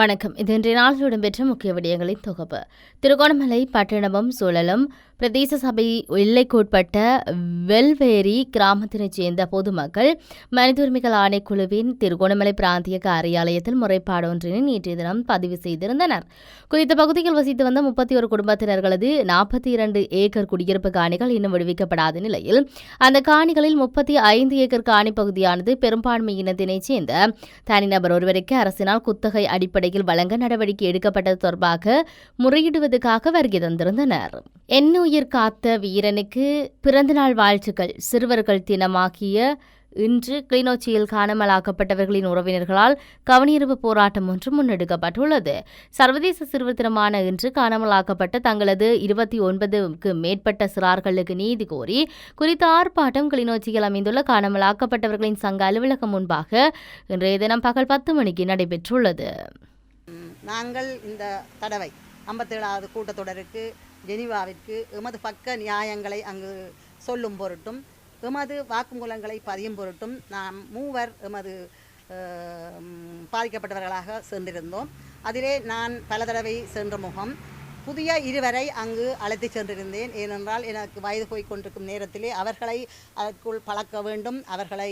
வணக்கம். இது இன்றைய நாளில் இடம்பெற்ற முக்கிய விடயங்களின் தொகுப்பு. திருகோணமலை பட்டணமும் சூழலும் பிரதேச சபை எல்லைக்குட்பட்ட வெல்வேரி கிராமத்தினைச் சேர்ந்த பொதுமக்கள் மனித உரிமைகள் ஆணைக்குழுவின் திருகோணமலை பிராந்திய காரியாலயத்தில் முறைப்பாடு ஒன்றினை நேற்றைய தினம் பதிவு செய்திருந்தனர். குறித்த பகுதியில் வசித்து வந்த முப்பத்தி ஒரு குடும்பத்தினர்களது நாற்பத்தி இரண்டு ஏக்கர் குடியிருப்பு காணிகள் இன்னும் விடுவிக்கப்படாத நிலையில் அந்த காணிகளில் முப்பத்தி ஐந்து ஏக்கர் காணி பகுதியானது பெரும்பான்மை இனத்தினைச் சேர்ந்த தனிநபர் ஒருவருக்கு அரசினால் குத்தகை அடிப்படையில் வழங்க நடவடிக்கை எடுக்கப்பட்டது தொடர்பாக முறையிடுவதற்காக வருகை தந்திருந்தனர். என்னுயிர் காத்த வீரனுக்கு பிறந்தநாள் வாழ்த்துக்கள். சிறுவர்கள் தினமாகிய இன்று கிளிநொச்சியில் காணாமலாக்கப்பட்டவர்களின் உறவினர்களால் கவனியிருப்பு போராட்டம் ஒன்று முன்னெடுக்கப்பட்டுள்ளது. சர்வதேச சிறுவர் தினமான இன்று காணாமலாக்கப்பட்ட தங்களது இருபத்தி ஒன்பதுக்கு மேற்பட்ட சிறார்களுக்கு நீதி கோரி குறித்த ஆர்ப்பாட்டம் கிளிநொச்சியில் அமைந்துள்ள காணாமலாக்கப்பட்டவர்களின் சங்க அலுவலகம் முன்பாக இன்றைய தினம் பகல் பத்து மணிக்கு நடைபெற்றுள்ளது. நாங்கள் இந்த தடவை ஐம்பத்தேழாவது கூட்டத்தொடருக்கு ஜெனிவாவிற்கு எமது பக்க நியாயங்களை அங்கு சொல்லும் பொருட்டும் எமது வாக்குமூலங்களை பதியும் பொருட்டும் நாம் மூவர் எமது பாதிக்கப்பட்டவர்களாக சென்றிருந்தோம். அதிலே நான் பல தடவை சென்ற முகம். புதிய இருவரை அங்கு அழைத்து சென்றிருந்தேன். ஏனென்றால் எனக்கு வயது போய் கொண்டிருக்கும் நேரத்திலே அவர்களை அதற்குள் பழக்க வேண்டும் அவர்களை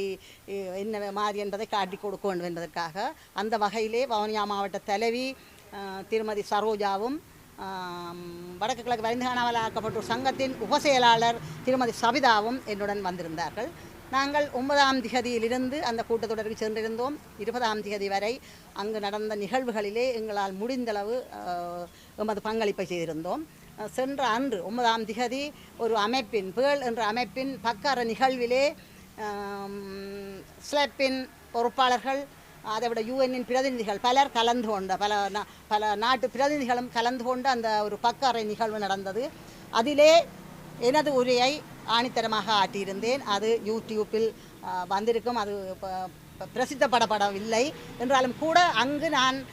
என்ன மாதிரி என்பதை காட்டிக் கொடுக்க வேண்டும் என்பதற்காக. அந்த வகையிலே வவுனியா மாவட்ட தலைவி திருமதி சரோஜாவும் வடக்கு கிழக்கு வரிந்துகாணாமலாக்கப்பட்டோர் சங்கத்தின் உபசெயலாளர் திருமதி சபிதாவும் என்னுடன் வந்திருந்தார்கள். நாங்கள் ஒன்பதாம் திகதியிலிருந்து அந்த கூட்டத்தொடருக்கு சென்றிருந்தோம். இருபதாம் திகதி வரை அங்கு நடந்த நிகழ்வுகளிலே எங்களால் முடிந்தளவு எமது பங்களிப்பை செய்திருந்தோம். சென்ற அன்று ஒன்பதாம் திகதி ஒரு அமைப்பின் பேள் என்ற அமைப்பின் பக்கார நிகழ்விலே ஸ்லெப்பின் பொறுப்பாளர்கள் அதை விட யூஎன்னின் பிரதிநிதிகள் பலர் கலந்து கொண்ட பல பல நாட்டு பிரதிநிதிகளும் கலந்து கொண்டு அந்த ஒரு பக்கறை நிகழ்வு நடந்தது. அதிலே எனது உரையை ஆணித்தரமாக ஆட்டியிருந்தேன். அது யூடியூப்பில் வந்திருக்கும். அது ப- ப- பிரசித்தப்படப்படவில்லை. என்றாலும் கூட அங்கு நான்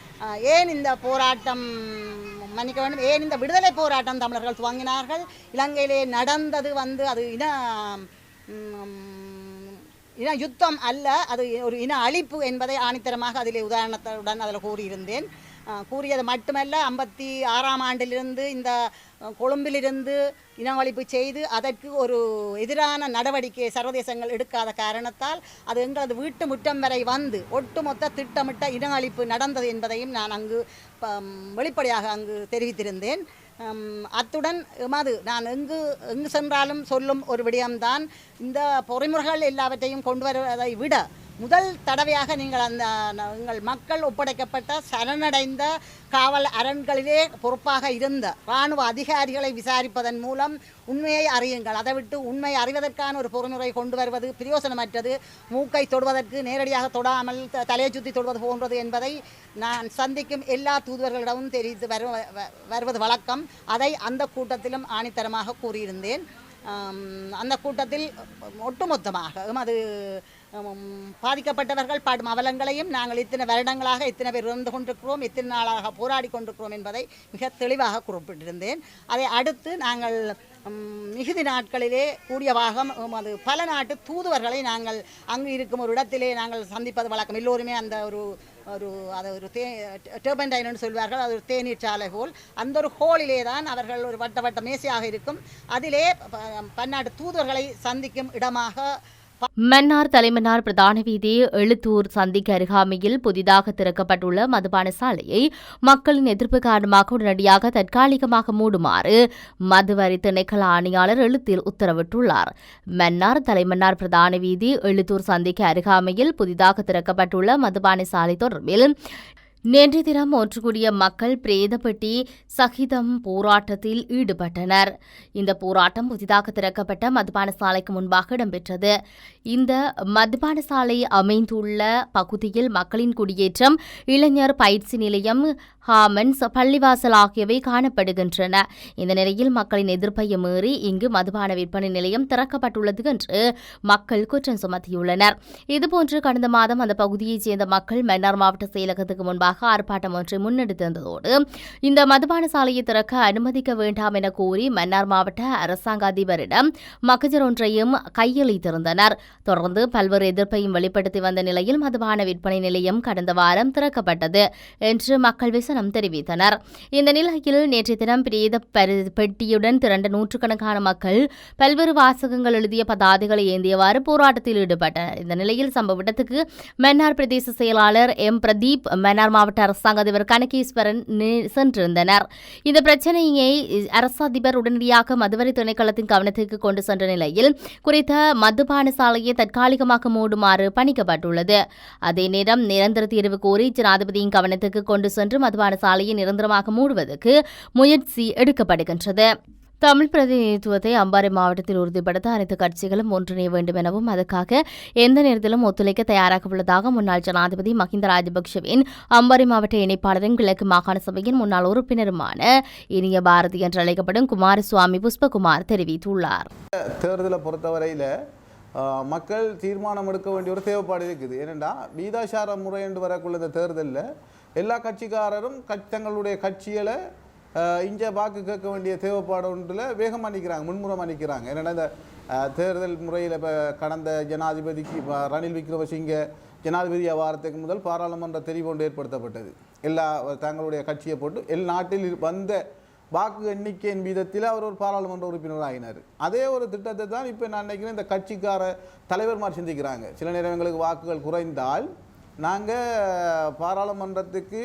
ஏன் இந்த போராட்டம் மன்னிக்க வேண்டும் ஏன் இந்த விடுதலை போராட்டம் தமிழர்கள் துவங்கினார்கள்? இலங்கையிலே நடந்தது வந்து அது இன இன யுத்தம் அல்ல அது ஒரு இன அழிப்பு என்பதை ஆணித்தரமாக அதில் உதாரணத்துடன் அதில் கூறியிருந்தேன். கூறியது மட்டுமல்ல ஐம்பத்தி ஆறாம் ஆண்டிலிருந்து இந்த கொழும்பிலிருந்து இனமழிப்பு செய்து அதற்கு ஒரு எதிரான நடவடிக்கை சர்வதேசங்கள் எடுக்காத காரணத்தால் அது எங்களது வீட்டு முற்றம் வரை வந்து ஒட்டுமொத்த திட்டமிட்ட இன அழிப்பு நடந்தது என்பதையும் நான் அங்கு ப- வெளிப்படையாக அங்கு தெரிவித்திருந்தேன். அத்துடன் எமது நான் எங்கு எங்கு சென்றாலும் சொல்லும் ஒரு விடயம்தான். இந்த பொறிமுறைகள் எல்லாவற்றையும் கொண்டு வருவதை விட முதல் தடவையாக நீங்கள் அந்த உங்கள் மக்கள் ஒப்படைக்கப்பட்ட சரணடைந்த காவல் அரண்களிலே பொறுப்பாக இருந்த இராணுவ அதிகாரிகளை விசாரிப்பதன் மூலம் உண்மையை அறியுங்கள். அதை விட்டு உண்மை அறிவதற்கான ஒரு பொறுமுறை கொண்டு வருவது பிரயோசனமற்றது. மூக்கை தொடுவதற்கு நேரடியாக தொடாமல் தலையை சுற்றி தொடுவது போன்றது என்பதை நான் சந்திக்கும் எல்லா தூதுவர்களிடமும் தெரிவித்து வரு வ- வருவது வழக்கம். அதை அந்த கூட்டத்திலும் ஆணித்தரமாக கூறியிருந்தேன். அந்த கூட்டத்தில் ஒட்டுமொத்தமாக அது பாதிக்கப்பட்டவர்கள் பாடும் அவலங்களையும் நாங்கள் இத்தனை வருடங்களாக இத்தனை பேர் இருந்து கொண்டிருக்கிறோம் இத்தனை நாளாக போராடி கொண்டிருக்கிறோம் என்பதை மிக தெளிவாக குறிப்பிட்டிருந்தேன். அதை அடுத்து நாங்கள் மிகுதி நாட்களிலே கூடிய பாகம் அது பல நாட்டு தூதுவர்களை நாங்கள் அங்கு இருக்கும் ஒரு இடத்திலே நாங்கள் சந்திப்பது வழக்கம். எல்லோருமே அந்த ஒரு ஒரு அதை ஒரு தே டேபன்டைன்னு சொல்வார்கள். அது ஒரு தேநீர் சாலை ஹோல் அந்த ஒரு ஹோலிலே தான் அவர்கள் ஒரு வட்ட வட்ட மேசையாக இருக்கும். அதிலே பன்னாட்டு தூதுவர்களை சந்திக்கும் இடமாக மன்னார் தலைமன்னார் பிரதான வீதி எழுத்தூர் சந்திக்கு அருகாமையில் புதிதாக திறக்கப்பட்டுள்ள மதுபான சாலையை மக்களின் எதிர்ப்பு காரணமாக உடனடியாக தற்காலிகமாக மூடுமாறு மதுவரி திணைக்கள ஆணையாளர் எழுத்தில் உத்தரவிட்டுள்ளார். மன்னார் தலைமன்னார் பிரதான வீதி எழுத்தூர் சந்திக்கு அருகாமையில் புதிதாக திறக்கப்பட்டுள்ள மதுபான சாலை தொடர்பில் நேற்று தினம் ஒன்று கூடிய மக்கள் பிரேதப்பட்டி சகிதம் போராட்டத்தில் ஈடுபட்டனர். இந்த போராட்டம் புதிதாக திறக்கப்பட்ட மதுபான சாலைக்கு முன்பாக இடம்பெற்றது. இந்த மதுபான சாலை அமைந்துள்ள பகுதியில் மக்களின் குடியேற்றம் இளைஞர் பயிற்சி நிலையம் ஹாமன்ஸ் பள்ளிவாசல் ஆகியவை காணப்படுகின்றன. இந்த நிலையில் மக்களின் எதிர்ப்பையும் மீறி இங்கு மதுபான விற்பனை நிலையம் திறக்கப்பட்டுள்ளது என்று மக்கள் குற்றம் சுமத்தியுள்ளனர். இதுபோன்று கடந்த மாதம் அந்த பகுதியைச் சேர்ந்த மக்கள் மன்னார் மாவட்ட செயலகத்துக்கு முன்பாக ஆர்ப்பாட்டம் ஒன்றை முன்னெடுத்திருந்ததோடு இந்த மதுபான சாலையை திறக்க அனுமதிக்க வேண்டாம் என கூறி மன்னார் மாவட்ட அரசாங்க அதிபரிடம் மகஜர் ஒன்றையும் கையளித்திருந்தனர். தொடர்ந்து பல்வேறு எதிர்ப்பையும் வெளிப்படுத்தி வந்த நிலையில் மதுபான விற்பனை நிலையம் கடந்த வாரம் திறக்கப்பட்டது என்று மக்கள் விமர்சனம் தெரிவித்தனர். இந்த நிலையில் நேற்றைய தினம் பிரேத பெட்டியுடன் திரண்ட நூற்றுக்கணக்கான மக்கள் பல்வேறு வாசகங்கள் எழுதிய பதாதைகளை ஏந்தியவாறு போராட்டத்தில் ஈடுபட்டனர். இந்த நிலையில் சம்பவ இடத்துக்கு மன்னார் பிரதேச செயலாளர் எம். பிரதீப் மன்னார் மாவட்ட அரசாங்க அதிபர் கனகேஸ்வரன் சென்றிருந்தனர். இந்த பிரச்சனையை அரசு அதிபர் உடனடியாக மதுவரி திணைக்களத்தின் கவனத்திற்கு கொண்டு சென்ற நிலையில் குறித்த மதுபான சாலையை தற்காலிகமாக மூடுமாறு பணிக்கப்பட்டுள்ளது. அதே நேரம் நிரந்தர தீர்வு கோரி ஜனாதிபதியின் கவனத்துக்கு கொண்டு சென்று மதுபான சாலையை நிரந்தரமாக மூடுவதற்கு முயற்சி எடுக்கப்படுகின்றது. தமிழ் பிரதிநிதித்துவத்தை அம்பாறை மாவட்டத்தில் உறுதிப்படுத்த அனைத்து கட்சிகளும் ஒன்றிணைய வேண்டும் எனவும் அதற்காக எந்த நேரத்திலும் ஒத்துழைக்க தயாராக உள்ளதாக முன்னாள் ஜனாதிபதி மஹிந்த ராஜபக்சேவின் அம்பாறை மாவட்ட இணைப்பாளரும் கிழக்கு மாகாண சபையின் முன்னாள் உறுப்பினருமான இனிய பாரதி என்று அழைக்கப்படும் குமாரசுவாமி புஷ்பகுமார் தெரிவித்துள்ளார். தேர்தலை பொறுத்தவரையில் மக்கள் தீர்மானம் எடுக்க வேண்டிய ஒரு தேவைப்பாடு இருக்குது. ஏனெண்டா வீதாசார முறை என்று வரக்குள்ள இந்த தேர்தலில் எல்லா கட்சிக்காரரும் கட்சி தங்களுடைய கட்சிகளை இங்கே வாக்கு கேட்க வேண்டிய தேவைப்பாடு ஒன்றில் வேகமாக நிற்கிறாங்க முன்முறமாக நிற்கிறாங்க ஏன்னா இந்த தேர்தல் முறையில் இப்போ கடந்த ஜனாதிபதிக்கு ரணில் விக்ரமசிங்க ஜனாதிபதி வாரத்துக்கு முதல் பாராளுமன்ற தெரிவு ஒன்று ஏற்படுத்தப்பட்டது. எல்லா தங்களுடைய கட்சியை போட்டு எல் நாட்டில் இரு- வந்த வாக்கு எண்ணிக்கையின் வீதத்தில் அவர் ஒரு பாராளுமன்ற உறுப்பினர் ஆகினார் அதே ஒரு திட்டத்தை தான் இப்போ நான் நினைக்கிறேன் இந்த கட்சிக்கார தலைவர்மார் சிந்திக்கிறாங்க. சில நேரம் எங்களுக்கு வாக்குகள் குறைந்தால் நாங்கள் பாராளுமன்றத்துக்கு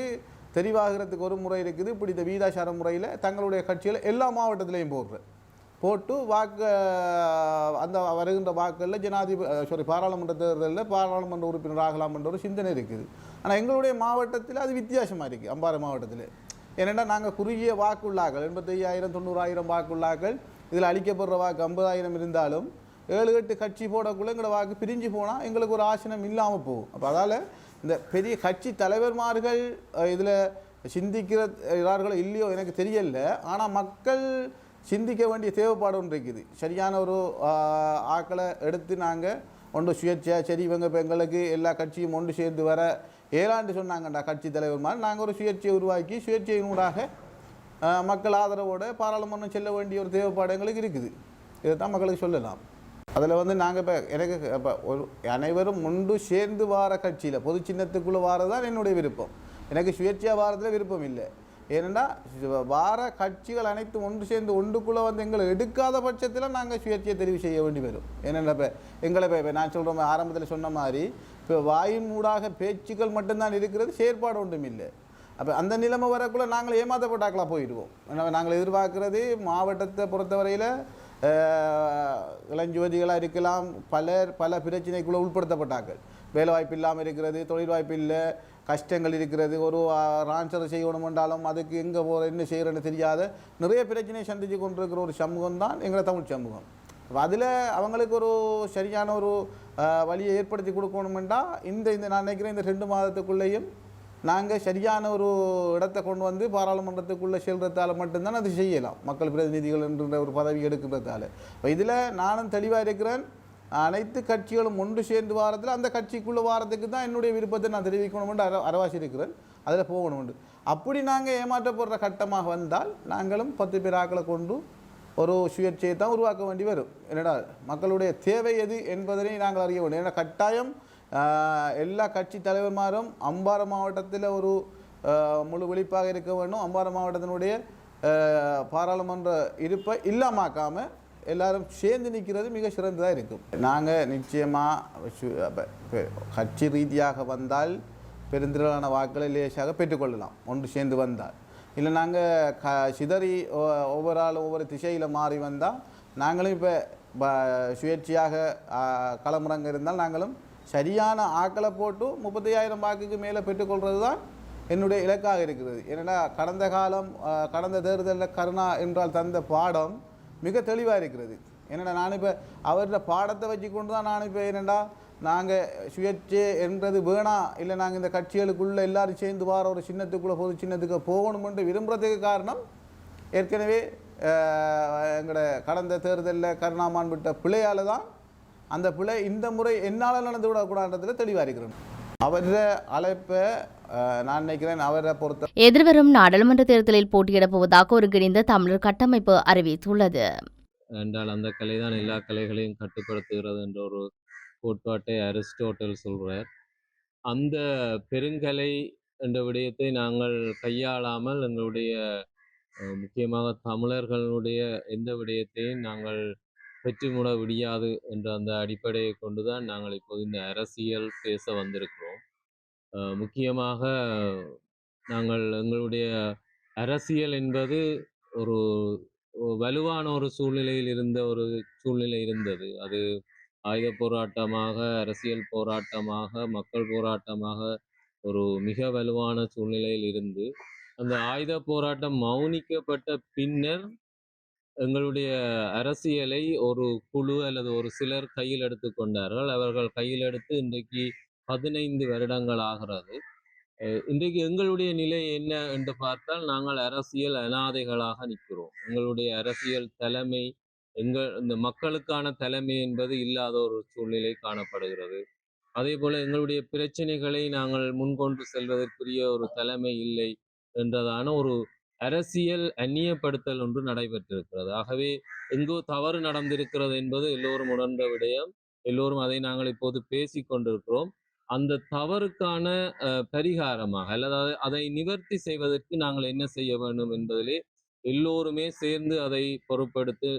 தெரிவாகிறதுக்கு ஒரு முறை இருக்குது. இப்படி இந்த வீதாசார முறையில் தங்களுடைய கட்சியில் எல்லா மாவட்டத்திலையும் போடுறேன் போட்டு வாக்கு அந்த வருகின்ற வாக்குகளில் ஜனாதிபதி சாரி பாராளுமன்ற தேர்தலில் பாராளுமன்ற உறுப்பினர் ஆகலாம் என்ற ஒரு சிந்தனை இருக்குது. ஆனால் எங்களுடைய மாவட்டத்தில் அது வித்தியாசமாக இருக்குது அம்பாறை மாவட்டத்தில். ஏனென்னா நாங்கள் குறுகிய வாக்குள்ளாக்கள் எண்பத்தையாயிரம் தொண்ணூறாயிரம் வாக்குள்ளாக்கள் இதில் அளிக்கப்படுற வாக்கு ஐம்பதாயிரம் இருந்தாலும் ஏழு எட்டு கட்சி போடக்குள்ள எங்களோட வாக்கு பிரிஞ்சு போனால் எங்களுக்கு ஒரு ஆசனம் இல்லாமல் போகும். அப்போ அதால் இந்த பெரிய கட்சி தலைவர்மார்கள் இதில் சிந்திக்கிறார்களோ இல்லையோ எனக்கு தெரியல. ஆனால் மக்கள் சிந்திக்க வேண்டிய தேவைப்பாடு ஒன்று இருக்குது. சரியான ஒரு ஆக்களை எடுத்து நாங்கள் ஒன்று சுயேட்சையாக சரி இவங்க இப்போ எங்களுக்கு எல்லா கட்சியும் ஒன்று சேர்ந்து வர ஏழாண்டு சொன்னாங்கண்டா கட்சி தலைவர் மாதிரி. நாங்கள் ஒரு சுயேட்சையை உருவாக்கி சுயேட்சையினூடாக மக்கள் ஆதரவோடு பாராளுமன்றம் செல்ல வேண்டிய ஒரு தேவைப்பாடு எங்களுக்கு இருக்குது. இதை தான் மக்களுக்கு சொல்லலாம். அதில் வந்து நாங்கள் இப்போ எனக்கு இப்போ ஒரு அனைவரும் முண்டு சேர்ந்து வார கட்சியில் பொது சின்னத்துக்குள்ளே வாரது தான் என்னுடைய விருப்பம். எனக்கு சுயேட்சையாக வாரத்தில் விருப்பம் இல்லை. ஏனெண்டா வார கட்சிகள் அனைத்தும் ஒன்று சேர்ந்து ஒன்றுக்குள்ளே வந்து எங்களை எடுக்காத பட்சத்தில் நாங்கள் சுயேட்சையை தெரிவு செய்ய வேண்டி வரும். ஏனென்னா இப்போ எங்களை இப்போ இப்போ நான் சொல்கிற ஆரம்பத்தில் சொன்ன மாதிரி இப்போ வாயின் ஊடாக பேச்சுக்கள் மட்டும்தான் இருக்கிறது செயற்பாடு ஒன்றும் இல்லை. அப்போ அந்த நிலைமை வரக்குள்ளே நாங்கள் ஏமாத்தப்பட்டாக்களாக போயிடுவோம். நாங்கள் எதிர்பார்க்குறது மாவட்டத்தை பொறுத்தவரையில் இளஞ்சுவதிகளாக இருக்கலாம் பலர் பல பிரச்சனைக்குள்ளே உட்படுத்தப்பட்டார்கள் வேலைவாய்ப்பு இல்லாமல் இருக்கிறது தொழில் வாய்ப்பு இல்லை கஷ்டங்கள் இருக்கிறது ஒரு ரான்சர் செய்யணும் என்றாலும் அதுக்கு எங்கே போகிற என்ன செய்கிறேன்னு தெரியாத நிறைய பிரச்சனையை சந்தித்து கொண்டிருக்கிற ஒரு சமூகம் தான் எங்களை தமிழ் சமூகம். அப்போ அதில் அவங்களுக்கு ஒரு சரியான ஒரு வழியை ஏற்படுத்தி கொடுக்கணுமெண்டா இந்த இந்த நான் நினைக்கிறேன் இந்த ரெண்டு மாதத்துக்குள்ளேயும் நாங்கள் சரியான ஒரு இடத்தை கொண்டு வந்து பாராளுமன்றத்துக்குள்ளே செல்றதால் மட்டும்தான் அது செய்யலாம். மக்கள் பிரதிநிதிகள் என்ற ஒரு பதவி எடுக்கிறதால. இப்போ இதில் நானும் தெளிவாக இருக்கிறேன். அனைத்து கட்சிகளும் ஒன்று சேர்ந்து வாரத்தில் அந்த கட்சிக்குள்ளே வாரத்துக்கு தான் என்னுடைய விருப்பத்தை நான் தெரிவிக்கணும்னு அர அரவாசி இருக்கிறேன். அதில் போகணும்னு அப்படி நாங்கள் ஏமாற்றப்படுற கட்டமாக வந்தால் நாங்களும் பத்து பேர் ஆக்களை கொண்டு ஒரு சுயேட்சையை தான் உருவாக்க வேண்டி வரும். என்னடா மக்களுடைய தேவை எது என்பதனை நாங்கள் அறிய வேண்டும். ஏன்னா கட்டாயம் எல்லா கட்சி தலைவர்மாரும் அம்பாறை மாவட்டத்தில் ஒரு முழு விழிப்பாக இருக்க வேண்டும். அம்பாறை மாவட்டத்தினுடைய பாராளுமன்ற இருப்பை இல்லாமக்காமல் எல்லாரும் சேர்ந்து நிற்கிறது மிக சிறந்ததாக இருக்கும். நாங்கள் நிச்சயமாக கட்சி ரீதியாக வந்தால் பெருந்திரளான வாக்களை லேசாக பெற்றுக்கொள்ளலாம். ஒன்று சேர்ந்து வந்தால். இல்லை நாங்கள் க சிதறி ஒவ்வொரு ஒவ்வொரு திசையில் மாறி வந்தால் நாங்களும் இப்போ சுயேட்சையாக களமுறங்க இருந்தால் நாங்களும் சரியான ஆக்களை போட்டு முப்பத்தையாயிரம் வாக்குக்கு மேலே பெற்றுக்கொள்வது தான் என்னுடைய இலக்காக இருக்கிறது. ஏன்னா கடந்த காலம் கடந்த தேர்தலில் கருணா என்றால் தந்த பாடம் மிக தெளிவாக இருக்கிறது. என்னடா நான் இப்போ அவரோட பாடத்தை வச்சு கொண்டு தான் நான் இப்போ என்னடா நாங்கள் சுயேட்சை என்றது வேணாம் இல்லை நாங்கள் இந்த கட்சிகளுக்குள்ளே எல்லாரும் சேர்ந்து வார ஒரு சின்னத்துக்குள்ளே பொது சின்னத்துக்கு போகணுமென்று விரும்புகிறதுக்கு காரணம் ஏற்கனவே எங்களோட கடந்த தேர்தலில் கருணாமான் விட்ட பிள்ளையால் தான் அந்த பிள்ளை இந்த முறை என்னால் நடந்து விடக்கூடாதுன்றதுல தெளிவாக இருக்கிறேன் அவர அழைப்பை நான் நினைக்கிறேன் அவரை பொறுத்த எதிர்வரும் நாடாளுமன்ற தேர்தலில் போட்டியிடப் போவதாக ஒருங்கிணைந்த தமிழர் கட்டமைப்பு அறிவித்துள்ளது. என்றால் அந்த கலை தான் எல்லா கலைகளையும் கட்டுப்படுத்துகிறது என்ற ஒரு கோட்பாட்டை அரிஸ்டோட்டல் சொல்கிறார் அந்த பெருங்கலை என்ற விடயத்தை நாங்கள் கையாளாமல் எங்களுடைய முக்கியமாக தமிழர்களுடைய எந்த விடயத்தையும் நாங்கள் பெற்றுமுட விடியாது என்ற அந்த அடிப்படையை கொண்டுதான் நாங்கள் இப்போது இந்த அரசியல் பேச வந்திருக்கிறோம். முக்கியமாக நாங்கள் எங்களுடைய அரசியல் என்பது ஒரு வலுவான ஒரு சூழ்நிலையில் இருந்த ஒரு சூழ்நிலை இருந்தது. அது ஆயுத போராட்டமாக அரசியல் போராட்டமாக மக்கள் போராட்டமாக ஒரு மிக வலுவான சூழ்நிலையில் இருந்து அந்த ஆயுத போராட்டம் மௌனிக்கப்பட்ட பின்னர் எங்களுடைய அரசியலை ஒரு குழு அல்லது ஒரு சிலர் கையில் எடுத்துக்கொண்டார்கள் அவர்கள் கையில் எடுத்து இன்றைக்கு பதினைந்து வருடங்கள் ஆகிறது. இன்றைக்கு எங்களுடைய நிலை என்ன என்று பார்த்தால் நாங்கள் அரசியல் அனாதைகளாக நிற்கிறோம். எங்களுடைய அரசியல் தலைமை எங்கள் இந்த மக்களுக்கான தலைமை என்பது இல்லாத ஒரு சூழ்நிலை காணப்படுகிறது. அதே போல எங்களுடைய பிரச்சனைகளை நாங்கள் முன்கொண்டு செல்வதற்குரிய ஒரு தலைமை இல்லை என்றதான ஒரு அரசியல் அந்நியப்படுத்தல் ஒன்று நடைபெற்றிருக்கிறது. ஆகவே எங்கோ தவறு நடந்திருக்கிறது என்பது எல்லோரும் உணர்ந்த விடயம். எல்லோரும் அதை நாங்கள் இப்போது பேசி கொண்டிருக்கிறோம். அந்த தவறுக்கான அஹ், பரிகாரமாக அல்லது அதை நிவர்த்தி செய்வதற்கு நாங்கள் என்ன செய்ய வேண்டும் என்பதிலே எல்லோருமே சேர்ந்து அதை பொருட்படுத்து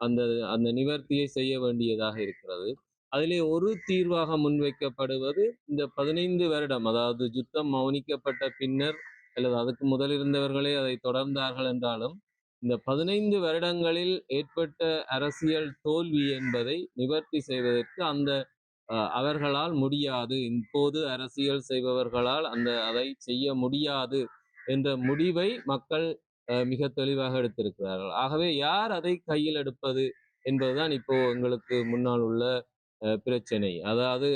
அந்த அந்த நிவர்த்தியை செய்ய வேண்டியதாக இருக்கிறது. அதிலே ஒரு தீர்வாக முன்வைக்கப்படுவது இந்த பதினைந்து வருடம் அதாவது யுத்தம் மௌனிக்கப்பட்ட பின்னர் அல்லது அதுக்கு முதல் இருந்தவர்களே அதை தொடர்ந்தார்கள் என்றாலும் இந்த பதினைந்து வருடங்களில் ஏற்பட்ட அரசியல் தோல்வி என்பதை நிவர்த்தி செய்வதற்கு அந்த அவர்களால் முடியாது. இப்போது அரசியல் செய்பவர்களால் அந்த அதை செய்ய முடியாது என்ற முடிவை மக்கள் மிக தெளிவாக எடுத்திருக்கிறார்கள். ஆகவே யார் அதை கையில் எடுப்பது என்பதுதான் இப்போ எங்களுக்கு முன்னால் உள்ள பிரச்சனை. அதாவது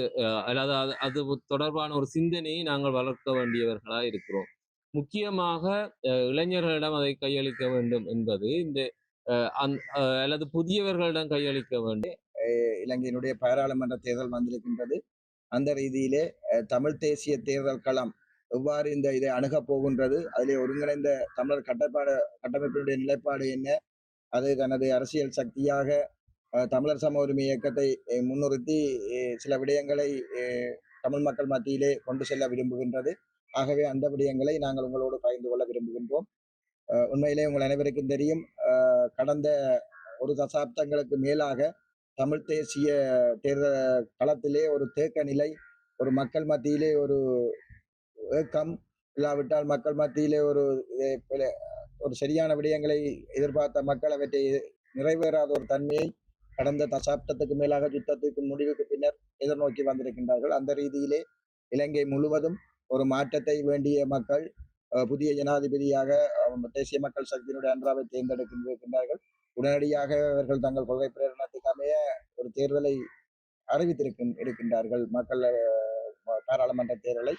அல்லது அதாவது அது- அது தொடர்பான ஒரு சிந்தனையை நாங்கள் வளர்க்க வேண்டியவர்களாக இருக்கிறோம். முக்கியமாக இளைஞர்களிடம் அதை கையளிக்க வேண்டும் என்பது இந்த அஹ், அல்லது புதியவர்களிடம் கையளிக்க வேண்டும் இலங்கையினுடைய பாராளுமன்ற தேர்தல் வந்திருக்கின்றது. அந்த ரீதியிலே தமிழ் தேசிய தேர்தல் களம் எவ்வாறு இந்த இதை அணுகப் போகின்றது அதிலே ஒருங்கிணைந்த தமிழர் கட்டப்பாடு கட்டமைப்பினுடைய நிலைப்பாடு என்ன அது தனது அரசியல் சக்தியாக தமிழர் சம உரிமை இயக்கத்தை முன்னிறுத்தி சில விடயங்களை தமிழ் மக்கள் மத்தியிலே கொண்டு செல்ல விரும்புகின்றது. ஆகவே அந்த விடயங்களை நாங்கள் உங்களோடு பகிர்ந்து கொள்ள விரும்புகின்றோம். உண்மையிலே உங்கள் அனைவருக்கும் தெரியும் கடந்த ஒரு தசாப்தங்களுக்கு மேலாக தமிழ் தேசிய தேர்தல் களத்திலே ஒரு தேக்க நிலை ஒரு மக்கள் மத்தியிலே ஒரு ஏக்கம் இல்லாவிட்டால் மக்கள் மத்தியிலே ஒரு ஒரு சரியான விடயங்களை எதிர்பார்த்த மக்கள் அவற்றை நிறைவேறாத ஒரு தன்மையை கடந்த தசாப்தத்துக்கு மேலாக யுத்தத்துக்கு முடிவுக்கு பின்னர் எதிர்நோக்கி வந்திருக்கின்றார்கள். அந்த ரீதியிலே இலங்கை முழுவதும் ஒரு மாற்றத்தை வேண்டிய மக்கள் புதிய ஜனாதிபதியாக தேசிய மக்கள் சக்தியினுடைய அன்றாவை தேர்ந்தெடுக்கின்றிருக்கின்றார்கள். உடனடியாக அவர்கள் தங்கள் கொள்கை பிரேரணத்துக்கு அமைய ஒரு தேர்தலை அறிவித்திருக்கின் இருக்கின்றார்கள். மக்கள் பாராளுமன்ற தேர்தலை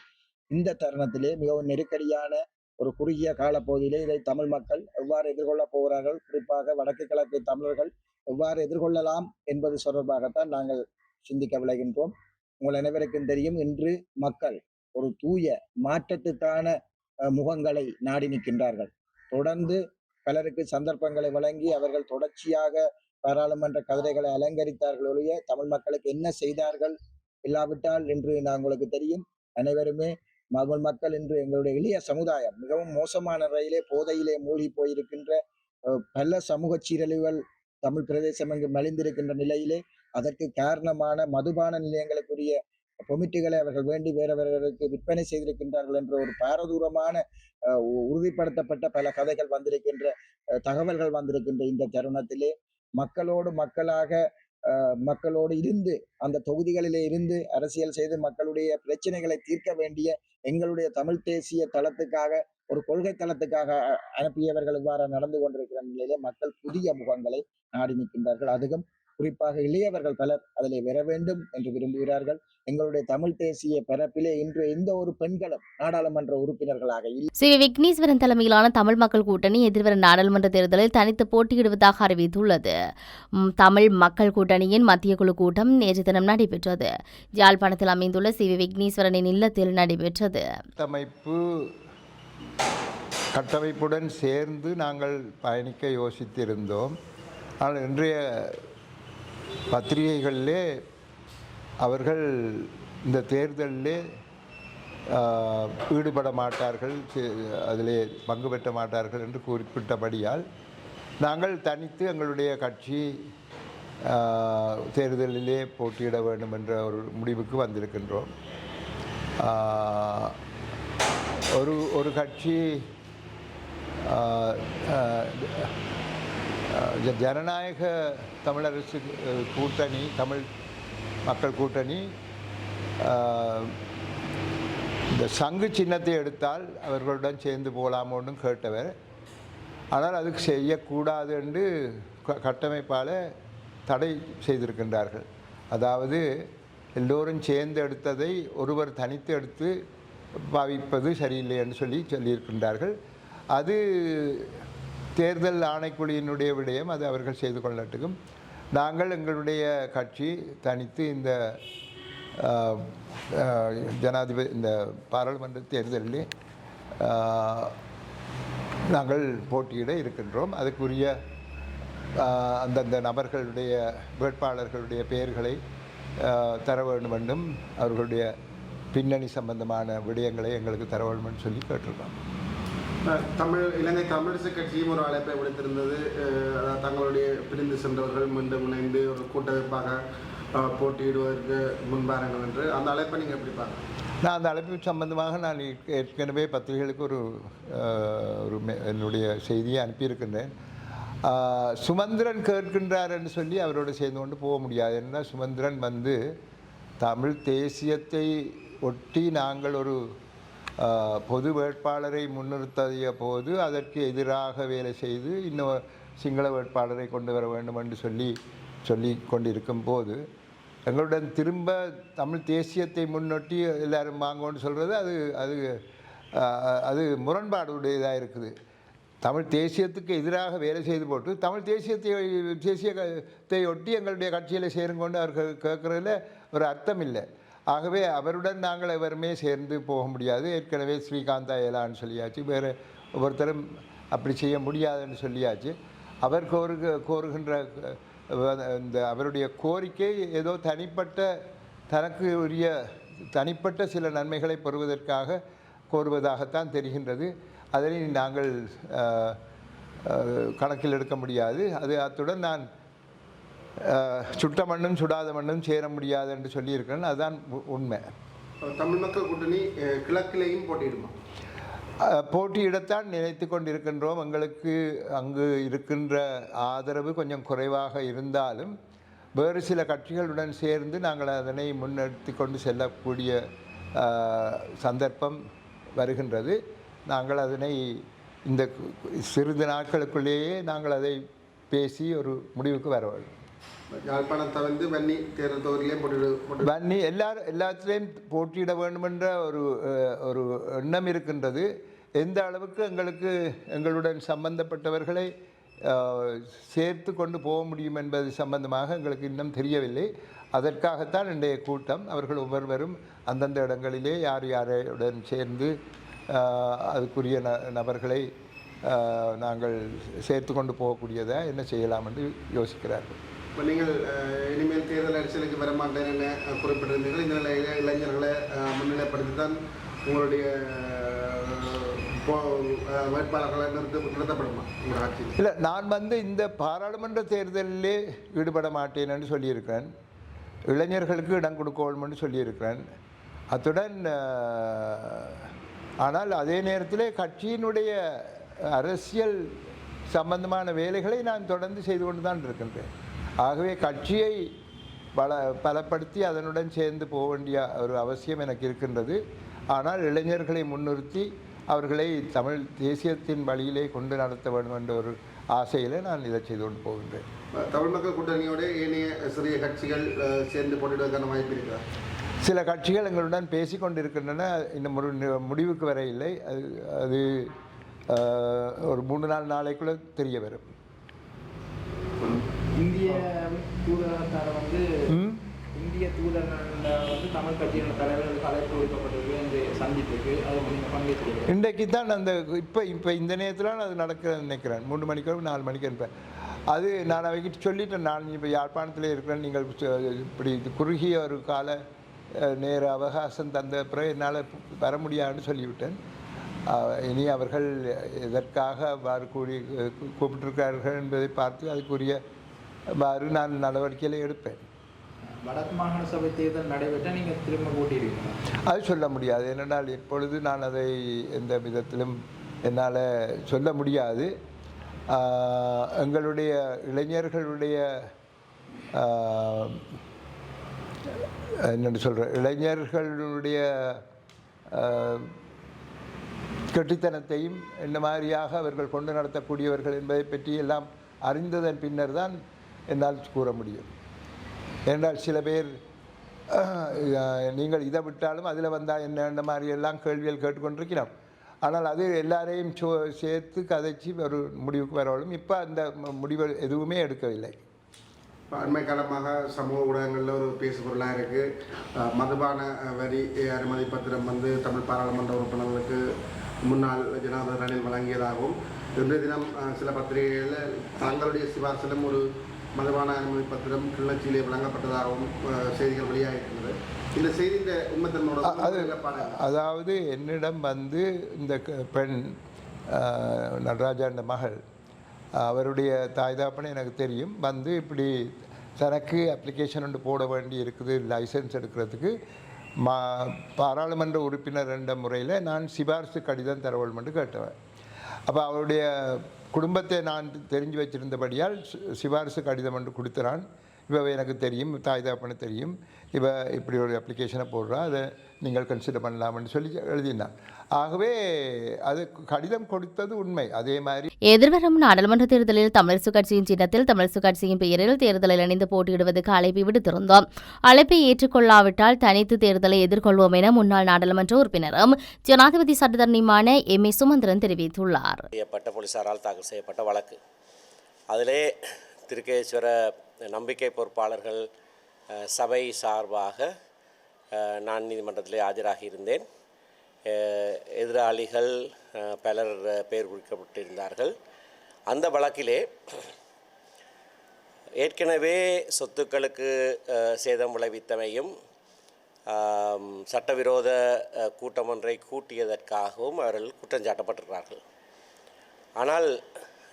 இந்த தருணத்திலே மிகவும் நெருக்கடியான ஒரு குறுகிய காலப்பகுதியிலே இதை தமிழ் மக்கள் எவ்வாறு எதிர்கொள்ளப் போகிறார்கள்? குறிப்பாக வடக்கு கிழக்கு தமிழர்கள் எவ்வாறு எதிர்கொள்ளலாம் என்பது தொடர்பாகத்தான் நாங்கள் சிந்திக்க விளைகின்றோம். உங்கள் அனைவருக்கும் தெரியும் இன்று மக்கள் ஒரு தூய மாற்றத்துக்கான முகங்களை நாடி நிற்கின்றார்கள். தொடர்ந்து பலருக்கு சந்தர்ப்பங்களை வழங்கி அவர்கள் தொடர்ச்சியாக பாராளுமன்ற கதிரைகளை அலங்கரித்தார்கள் ஒழிய தமிழ் மக்களுக்கு என்ன செய்தார்கள்? இல்லாவிட்டால் என்று நான் உங்களுக்கு தெரியும் அனைவருமே தமிழ் மக்கள் இன்று எங்களுடைய எளிய சமுதாயம் மிகவும் மோசமான ரயிலே போதையிலே மூழ்கி போயிருக்கின்ற பல சமூக சீரழிவுகள் தமிழ் பிரதேசம் அங்கு மலிந்திருக்கின்ற நிலையிலே அதற்கு காரணமான மதுபான நிலையங்களுக்குரிய பொமிட்டுகளை அவர்கள் வேண்டி வேறவர்களுக்கு விற்பனை செய்திருக்கின்றார்கள் என்ற ஒரு பாரதூரமான உ- உறுதிப்படுத்தப்பட்ட பல கதைகள் வந்திருக்கின்ற தகவல்கள் வந்திருக்கின்ற இந்த தருணத்திலே மக்களோடு மக்களாக மக்களோடு இருந்து அந்த தொகுதிகளிலே இருந்து அரசியல் செய்து மக்களுடைய பிரச்சனைகளை தீர்க்க வேண்டிய எங்களுடைய தமிழ் தேசிய தளத்துக்காக ஒரு கொள்கை தளத்துக்காக அனுப்பியவர்கள் இவ்வாறு நடந்து கொண்டிருக்கிற நிலையிலே மக்கள் புதிய முகங்களை நாடி நிற்கின்றார்கள். அதுவும் குறிப்பாக இளையவர்கள் பலர் அதிலே வர வேண்டும் என்று விரும்புகிறார்கள். எங்களுடைய தமிழ் தேசிய பரப்பிலே இன்று எந்த ஒரு பெண்களும் நாடாளுமன்ற உறுப்பினர்களாக வி விக்னேஸ்வரன் தலைமையிலான தமிழ் மக்கள் கூட்டணி எதிர்வரும் நாடாளுமன்ற தேர்தலில் தனித்து போட்டியிடுவதாக அறிவித்துள்ளது. தமிழ் மக்கள் கூட்டணியின் மத்திய குழு கூட்டம் நேற்று தினம் நடைபெற்றது. யாழ்ப்பாணத்தில் அமைந்துள்ள சி வி விக்னேஸ்வரனின் இல்லத்தில் நடைபெற்றது. கட்டமைப்பு கட்டமைப்புடன் சேர்ந்து நாங்கள் பயணிக்க யோசித்திருந்தோம். ஆனால் இன்றைய பத்திரிகைகளிலே அவர்கள் இந்த தேர்தலிலே ஈடுபட மாட்டார்கள் அதிலே பங்கு பெற்ற மாட்டார்கள் என்று குறிப்பிட்டபடியால் நாங்கள் தனித்து எங்களுடைய கட்சி தேர்தலிலே போட்டியிட வேண்டும் என்ற ஒரு முடிவுக்கு வந்திருக்கின்றோம். ஒரு ஒரு கட்சி ஜனநாயக தமிழரசு கூட்டணி தமிழ் மக்கள் கூட்டணி இந்த சங்கு சின்னத்தை எடுத்தால் அவர்களுடன் சேர்ந்து போகலாமோன்னு கேட்டவர். ஆனால் அதுக்கு செய்யக்கூடாது என்று க- கட்டமைப்பால் தடை செய்திருக்கின்றார்கள். அதாவது எல்லோரும் சேர்ந்து எடுத்ததை ஒருவர் தனித்து எடுத்து பாவிப்பது சரியில்லை என்று சொல்லி சொல்லியிருக்கின்றார்கள். அது தேர்தல் ஆணைக்குழுவினுடைய விடயம் அது அவர்கள் செய்து கொள்ளட்டும் நாங்கள் எங்களுடைய கட்சி தனித்து இந்த ஜனாதிபதி இந்த பாராளுமன்ற தேர்தலில் நாங்கள் போட்டியிட இருக்கின்றோம். அதுக்குரிய அந்தந்த நபர்களுடைய வேட்பாளர்களுடைய பெயர்களை தர வேண்டும் என்றும் அவர்களுடைய பின்னணி சம்பந்தமான விடயங்களை எங்களுக்கு தர வேண்டும் என்று சொல்லி கேட்டிருக்கோம். தமிழ் இலங்கை தமிழிசை கட்சியும் ஒரு அழைப்பை விடுத்திருந்தது. தங்களுடைய பிரிந்து சென்றவர்கள் மீண்டும் இணைந்து ஒரு கூட்டமைப்பாக போட்டியிடுவதற்கு முன்பாருங்கள் என்று. அந்த அழைப்பை நீங்கள் எப்படி பார்க்குறீங்க? நான் அந்த அழைப்பு சம்பந்தமாக நான் ஏற்கனவே பத்திரிகைகளுக்கு ஒரு ஒரு என்னுடைய செய்தியை அனுப்பியிருக்கின்றேன். சுமந்திரன் கேட்கின்றார் என்று சொல்லி அவரோடு சேர்ந்து கொண்டு போக முடியாது. என்ன சுமந்திரன் வந்து தமிழ் தேசியத்தை ஒட்டி நாங்கள் ஒரு பொது வேட்பாளரை முன்னிறுத்திய போது அதற்கு எதிராக வேலை செய்து இன்னும் சிங்கள வேட்பாளரை கொண்டு வர வேண்டும் என்று சொல்லி சொல்லி கொண்டிருக்கும் போது எங்களுடன் திரும்ப தமிழ் தேசியத்தை முன்னொட்டி எல்லாரும் வாங்கன்னு சொல்கிறது அது அது அது முரண்பாடுடையதாக இருக்குது. தமிழ் தேசியத்துக்கு எதிராக வேலை செய்து போட்டு தமிழ் தேசியத்தை தேசியத்தை ஒட்டி எங்களுடைய கட்சியில் சேருங்கொண்டு அவர்கள் கேட்குறதுல ஒரு அர்த்தம் இல்லை. ஆகவே அவருடன் நாங்கள் எவருமே சேர்ந்து போக முடியாது. ஏற்கனவே ஸ்ரீகாந்தா ஏலான்னு சொல்லியாச்சு. வேறு ஒவ்வொருத்தரும் அப்படி செய்ய முடியாதுன்னு சொல்லியாச்சு. அவர் கோருக கோருகின்ற இந்த அவருடைய கோரிக்கை ஏதோ தனிப்பட்ட தனக்கு உரிய தனிப்பட்ட சில நன்மைகளை பெறுவதற்காக கோருவதாகத்தான் தெரிகின்றது. அதனை நாங்கள் கணக்கில் எடுக்க முடியாது. அது அத்துடன் நான் சுட்ட மண்ணும் சுடாத மண்ணும் சேர முடியாது என்று சொல்லியிருக்கிறேன். அதுதான் உண்மை. தமிழ் மக்கள் கூட்டணி கிழக்கிலேயும் போட்டியிடுமா? போட்டியிடத்தான் நினைத்து கொண்டிருக்கின்றோம். எங்களுக்கு அங்கு இருக்கின்ற ஆதரவு கொஞ்சம் குறைவாக இருந்தாலும் வேறு சில கட்சிகளுடன் சேர்ந்து நாங்கள் அதனை முன்னெடுத்து கொண்டு செல்லக்கூடிய சந்தர்ப்பம் வருகின்றது. நாங்கள் அதனை இந்த சிறிது நாட்களுக்குள்ளேயே நாங்கள் அதை பேசி ஒரு முடிவுக்கு வர வேண்டும். வன்னி தேர்தல் வன்னி எல்லாரும் எல்லாத்திலையும் போட்டியிட வேண்டுமென்ற ஒரு ஒரு எண்ணம் இருக்கின்றது. எந்த அளவுக்கு எங்களுக்கு எங்களுடன் சம்பந்தப்பட்டவர்களை சேர்த்து கொண்டு போக முடியும் என்பது சம்பந்தமாக எங்களுக்கு இன்னும் தெரியவில்லை. அதற்காகத்தான் இன்றைய கூட்டம். அவர்கள் ஒவ்வொருவரும் அந்தந்த இடங்களிலே யார் யாருடன் சேர்ந்து அதுக்குரிய ந நபர்களை நாங்கள் சேர்த்து கொண்டு போகக்கூடியதை என்ன செய்யலாம் என்று யோசிக்கிறார்கள். இப்போ நீங்கள் இனிமேல் தேர்தல் அரசியலுக்கு வர மாட்டேன் என குறிப்பிட்டிருந்தீர்கள். இந்த நிலையில இளைஞர்களை முன்னிலைப்படுத்தி தான் உங்களுடைய வேட்பாளர்களை நிறுத்த நிறுத்தப்படுமா உங்கள் இல்லை நான் வந்து இந்த பாராளுமன்ற தேர்தலிலே ஈடுபட மாட்டேன்னு சொல்லியிருக்கிறேன். இளைஞர்களுக்கு இடம் கொடுக்கணும்னு சொல்லியிருக்கிறேன். அத்துடன் ஆனால் அதே நேரத்தில் கட்சியினுடைய அரசியல் சம்பந்தமான வேலைகளை நான் தொடர்ந்து செய்து கொண்டு தான் இருக்கின்றேன். ஆகவே கட்சியை பல பலப்படுத்தி அதனுடன் சேர்ந்து போக வேண்டிய ஒரு அவசியம் எனக்கு இருக்கின்றது. ஆனால் இளைஞர்களை முன்னிறுத்தி அவர்களை தமிழ் தேசியத்தின் வழியிலே கொண்டு நடத்த வேண்டும் என்ற ஒரு ஆசையிலே நான் இதை செய்து கொண்டு போகின்றேன். தமிழ் மக்கள் கூட்டணியோட ஏனைய சிறிய கட்சிகள் சேர்ந்து போட்டியிடுவதற்கான வாய்ப்பு இருக்கா? சில கட்சிகள் எங்களுடன் பேசி கொண்டிருக்கின்றன. இன்னும் ஒரு முடிவுக்கு வர இல்லை. அது அது ஒரு மூணு நாலு நாளைக்குள்ள தெரிய வரும். இந்திய தூதரகத்தால் வந்து? இந்திய வந்து தமிழ் கட்சியின் தலைவர்களுக்கு அழைப்பு விடுக்கப்பட்டிருக்கு இந்த சந்திப்புக்கு அது நீங்கள் பங்கேற்கிறீங்க இன்றைக்கு தான் அந்த இப்போ இப்போ இந்த நேரத்தில் அது நடக்கிறேன்னு நினைக்கிறேன். மூணு மணிக்கோ நாலு மணிக்கு இருப்பேன். அது நான் அவைகிட்ட சொல்லிட்டேன். நான் இப்போ யாழ்ப்பாணத்தில் இருக்கிறேன். நீங்கள் இப்படி குறுகிய ஒரு கால நேர அவகாசம் தந்த பிறகு என்னால் வர முடியாதுன்னு சொல்லிவிட்டேன். இனி அவர்கள் எதற்காக கூறி கூப்பிட்டிருக்கிறார்கள் என்பதை பார்த்து அதுக்குரிய அவ்வாறு நான் நடவடிக்கைகளை எடுப்பேன். வடக்கு மாகாண சபை தேர்தல் நடைபெற்றால் நீங்கள் திரும்ப போட்டியிருக்கீங்க அது சொல்ல முடியாது. ஏனென்றால் இப்பொழுது நான் அதை எந்த விதத்திலும் என்னால் சொல்ல முடியாது. எங்களுடைய இளைஞர்களுடைய என்னென்னு சொல்கிற இளைஞர்களுடைய கெட்டித்தனத்தையும் என்ன மாதிரியாக அவர்கள் கொண்டு நடத்தக்கூடியவர்கள் என்பதை பற்றி எல்லாம் அறிந்ததன் பின்னர் தான் என்னால் கூற முடியும். ஏனென்றால் சில பேர் நீங்கள் இதை விட்டாலும் அதில் வந்தால் என்ன இந்த மாதிரி எல்லாம் கேள்விகள் கேட்டுக்கொண்டிருக்கிறோம். ஆனால் அது எல்லாரையும் சோ சேர்த்து கதைச்சி ஒரு முடிவுக்கு வரவளும் இப்போ அந்த முடிவு எதுவுமே எடுக்கவில்லை. இப்ப அண்மை காலமாக சமூக ஊடகங்களில் ஒரு பேசு பொருளாக இருக்குது மதுபான வரி அனுமதி பத்திரம் வந்து தமிழ் பாராளுமன்ற உறுப்பினர்களுக்கு முன்னாள் ஜனாதிபதி ரணில் வழங்கியதாகவும் இன்றைய தினம் சில பத்திரிகைகளில் தங்களுடைய சிபார்சிலும் ஒரு மதுபான அனுமதி பத்திரம் கிளர்ச்சியிலே வழங்கப்பட்டதாகவும் செய்திகள் வெளியாகிருக்கிறது இந்த உண்மைத்தன்மையோட அ- அது அதாவது என்னிடம் வந்து இந்த பெண் ஆஹ், நடராஜா என்ற மகள் அவருடைய தாய் தாப்பனை எனக்கு தெரியும் வந்து இப்படி தனக்கு அப்ளிகேஷன் ஒன்று போட வேண்டி இருக்குது லைசன்ஸ் எடுக்கிறதுக்கு மா பாராளுமன்ற உறுப்பினர் என்ற முறையில் நான் சிபாரிசு கடிதம் தரவேண்டும் கேட்டவன். அப்போ அவருடைய குடும்பத்தை நான் தெரிஞ்சு வச்சிருந்தபடியால் சிபாரிசு கடிதம் ஒன்று கொடுத்துறான். இவ எனக்கு தெரியும் தாய் தாப்பனு தெரியும். இவ இப்படி ஒரு அப்ளிகேஷனை போடுறா அதை நீங்கள் கன்சிடர் பண்ணலாம்னு சொல்லி எழுதினான். ஆகவே அது கடிதம் கொடுத்தது உண்மை. அதே மாதிரி எதிர்வரும் நாடாளுமன்ற தேர்தலில் தமிழரசு கட்சியின் சின்னத்தில் தமிழரசு கட்சியின் பெயரில் தேர்தலில் இணைந்து போட்டியிடுவதற்கு அழைப்பை விடுத்திருந்தோம் அழைப்பை ஏற்றுக்கொள்ளாவிட்டால் தனித்து தேர்தலை எதிர்கொள்வோம் என முன்னாள் நாடாளுமன்ற உறுப்பினரும் ஜனாதிபதி சட்டத்தரணியுமான எம் ஏ சுமந்திரன் தெரிவித்துள்ளார். செய்யப்பட்ட போலீசாரால் தாக்கல் செய்யப்பட்ட வழக்கு. அதிலே திருக்கேஸ்வர நம்பிக்கை பொறுப்பாளர்கள் சபை சார்பாக நான் நீதிமன்றத்திலே ஆஜராகி இருந்தேன். அஹ், எதிராளிகள் பலர் பெயர் குறிக்கப்பட்டிருந்தார்கள். அந்த வழக்கிலே ஏற்கனவே சொத்துக்களுக்கு சேதம் விளைவித்தமையும் சட்டவிரோத கூட்டம் ஒன்றை கூட்டியதற்காகவும் அவர்கள் குற்றஞ்சாட்டப்பட்டிருக்கிறார்கள் ஆனால்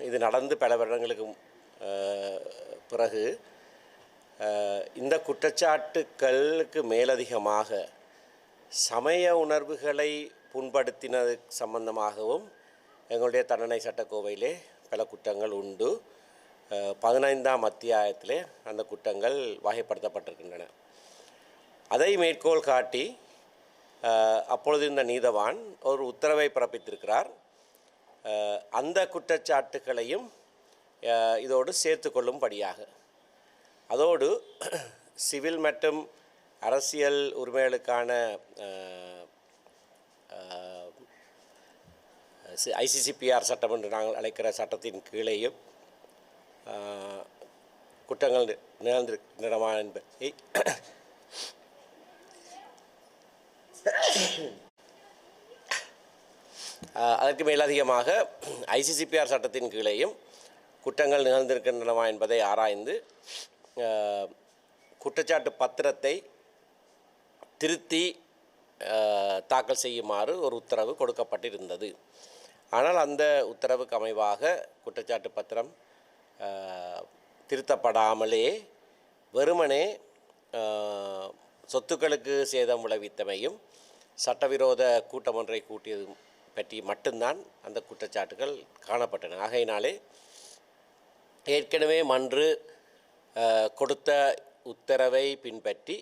இது நடந்து பல வருடங்களுக்கு பிறகு இந்த குற்றச்சாட்டுக்களுக்கு மேலதிகமாக சமய உணர்வுகளை புண்படுத்தினது சம்பந்தமாகவும் எங்களுடைய தண்டனை சட்டக்கோவையிலே பல குற்றங்கள் உண்டு. பதினைந்தாம் அத்தியாயத்திலே அந்த குற்றங்கள் வகைப்படுத்தப்பட்டிருக்கின்றன. அதை மேற்கோள் காட்டி அப்பொழுது இந்த நீதவான் ஒரு உத்தரவை பிறப்பித்திருக்கிறார். அந்த குற்றச்சாட்டுகளையும் இதோடு சேர்த்து கொள்ளும்படியாக. அதோடு சிவில் மற்றும் அரசியல் உரிமைகளுக்கான ஐசிசிபிஆர் சட்டம் என்று நாங்கள் அழைக்கிற சட்டத்தின் கீழேயும் குற்றங்கள் நிகழ்ந்திருக்கின்றன என்பதை அதற்கு மேலதிகமாக ஐசிசிபிஆர் சட்டத்தின் கீழேயும் குற்றங்கள் நிகழ்ந்திருக்கின்றனவா என்பதை ஆராய்ந்து குற்றச்சாட்டு பத்திரத்தை திருத்தி தாக்கல் செய்யுமாறு ஒரு உத்தரவு கொடுக்கப்பட்டிருந்தது. ஆனால் அந்த உத்தரவுக்கு அமைவாக குற்றச்சாட்டு பத்திரம் திருத்தப்படாமலே வெறுமனே சொத்துக்களுக்கு சேதம் விளைவித்தமையும் சட்டவிரோத கூட்டம் ஒன்றை கூட்டியதும் பற்றி மட்டும்தான் அந்த குற்றச்சாட்டுகள் காணப்பட்டன. ஆகையினாலே ஏற்கனவே மன்று கொடுத்த உத்தரவை பின்பற்றி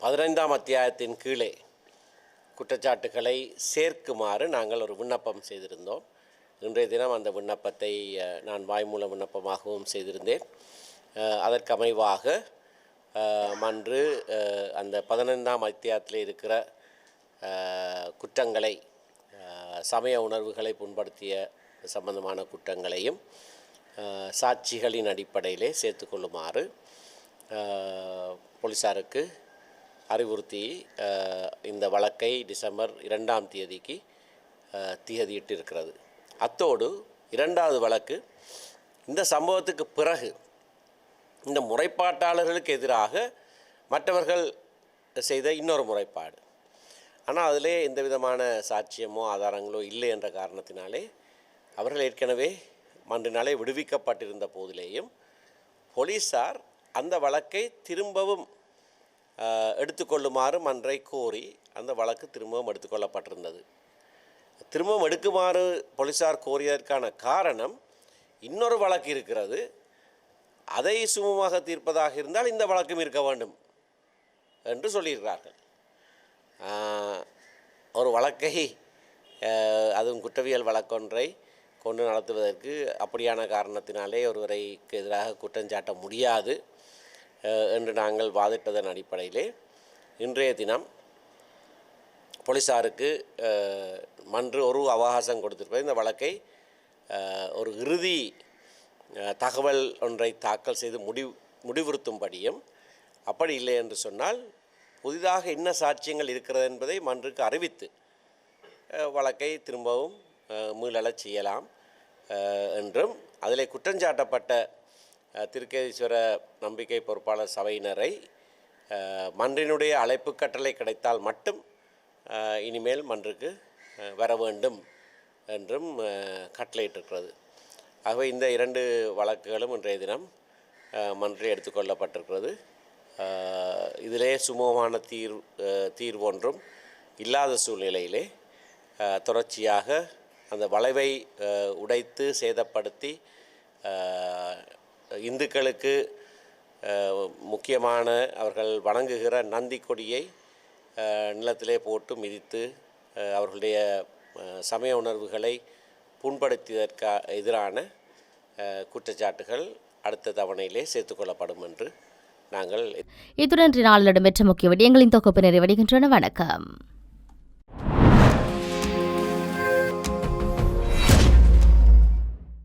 பதினைந்தாம் அத்தியாயத்தின் கீழே குற்றச்சாட்டுகளை சேர்க்குமாறு நாங்கள் ஒரு விண்ணப்பம் செய்திருந்தோம். இன்றைய தினம் அந்த விண்ணப்பத்தை நான் வாய்மூல விண்ணப்பமாகவும் செய்திருந்தேன். அதற்கமைவாக அன்று அந்த பதினைந்தாம் அத்தியாயத்தில் இருக்கிற குற்றங்களை சமய உணர்வுகளை புண்படுத்திய சம்பந்தமான குற்றங்களையும் சாட்சிகளின் அடிப்படையிலே சேர்த்துக்கொள்ளுமாறு போலீஸாருக்கு அறிவுறுத்தி இந்த வழக்கை டிசம்பர் இரண்டாம் தேதிக்கு அஹ், அத்தோடு இரண்டாவது வழக்கு இந்த சம்பவத்துக்கு பிறகு இந்த முறைப்பாட்டாளர்களுக்கு எதிராக மற்றவர்கள் செய்த இன்னொரு முறைப்பாடு. ஆனால் அதிலே எந்த விதமான சாட்சியமோ ஆதாரங்களோ இல்லை என்ற காரணத்தினாலே அவர்கள் ஏற்கனவே மன்றினாலே விடுவிக்கப்பட்டிருந்த போதிலேயும் போலீஸார் அந்த வழக்கை திரும்பவும் எடுத்துக்கொள்ளுமாறு மன்றை கோரி அந்த வழக்கு திரும்பவும் எடுத்துக்கொள்ளப்பட்டிருந்தது. திரும்பவும் எடுக்குமாறு போலீஸார் கோரியதற்கான காரணம் இன்னொரு வழக்கு இருக்கிறது. அதை சுமமாக தீர்ப்பதாக இருந்தால் இந்த வழக்கும் இருக்க வேண்டும் என்று சொல்லியிருக்கிறார்கள். ஒரு வழக்கை அதுவும் குற்றவியல் வழக்கொன்றை கொண்டு நடத்துவதற்கு அப்படியான காரணத்தினாலே ஒருவரைக்கு எதிராக குற்றஞ்சாட்ட முடியாது. என்று நாங்கள் வாதிட்டதன் அடிப்படையிலே இன்றைய தினம் போலீஸாருக்கு மன்று ஒரு அவகாசம் கொடுத்திருப்பது. இந்த வழக்கை ஒரு இறுதி தகவல் ஒன்றை தாக்கல் செய்து முடிவு முடிவுறுத்தும்படியும் அப்படி இல்லை என்று சொன்னால் புதிதாக என்ன சாட்சியங்கள் இருக்கிறது என்பதை மன்றுக்கு அறிவித்து வழக்கை திரும்பவும் மீளலச் செய்யலாம் என்றும் அதில் குற்றஞ்சாட்டப்பட்ட திருக்கேதீஸ்வர நம்பிக்கை பொறுப்பாளர் சபையினரை மன்றினுடைய அழைப்பு கட்டளை கிடைத்தால் மட்டும் இனிமேல் மன்றுக்கு வர வேண்டும் என்றும் கட்டளையிட்டிருக்கிறது. ஆகவே இந்த இரண்டு வழக்குகளும் இன்றைய தினம் மன்றில் எடுத்துக்கொள்ளப்பட்டிருக்கிறது இதிலே சுமூகமான தீர் தீர்வொன்றும் தீர்வு ஒன்றும் இல்லாத சூழ்நிலையிலே தொடர்ச்சியாக அந்த வளைவை உடைத்து சேதப்படுத்தி இந்துக்களுக்கு முக்கியமான அவர்கள் வணங்குகிற நந்தி கொடியை நிலத்திலே போட்டு மிதித்து அவர்களுடைய சமய உணர்வுகளை புண்படுத்தியதற்கா எதிரான குற்றச்சாட்டுகள் அடுத்த தவணையிலே சேர்த்துக்கொள்ளப்படும் என்று நாங்கள் இத்துடன் இன்று நாளில் இடம்பெற்ற முக்கிய விடயங்களின் தொகுப்பு நிறைவடைகின்றன. வணக்கம்.